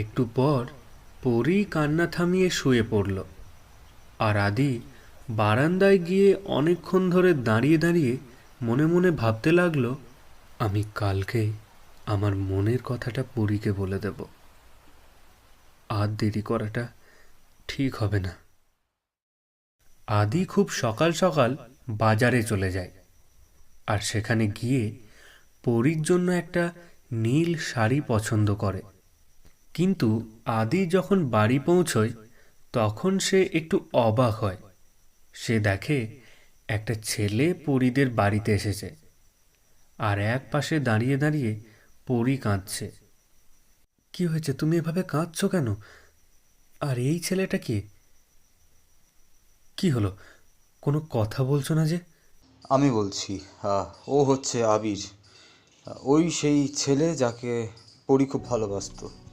একটু পর পরি কান্না থামিয়ে শুয়ে পড়ল আর আদি বারান্দায় গিয়ে অনেকক্ষণ ধরে দাঁড়িয়ে দাঁড়িয়ে মনে মনে ভাবতে লাগল, আমি কালকে আমার মনের কথাটা পরীকে বলে দেব। আর দেরি করাটা ঠিক হবে না। আদি খুব সকাল সকাল বাজারে চলে যায় আর সেখানে গিয়ে পরীর জন্য একটা নীল শাড়ি পছন্দ করে। কিন্তু আদি যখন বাড়ি পৌঁছয়, তখন সে একটু অবাক হয়। সে দেখে একটা ছেলে পরীদের বাড়িতে এসেছে আর এক পাশে দাঁড়িয়ে দাঁড়িয়ে পরী কাঁদছে। কি হয়েছে? তুমি এভাবে কাঁদছো কেন? আর এই ছেলেটা কি? কি হলো? কোনো কথা বলছো না যে? আমি বলছি ও হচ্ছে আবির। ওই সেই ছেলে যাকে পরি খুব ভালোবাসতো।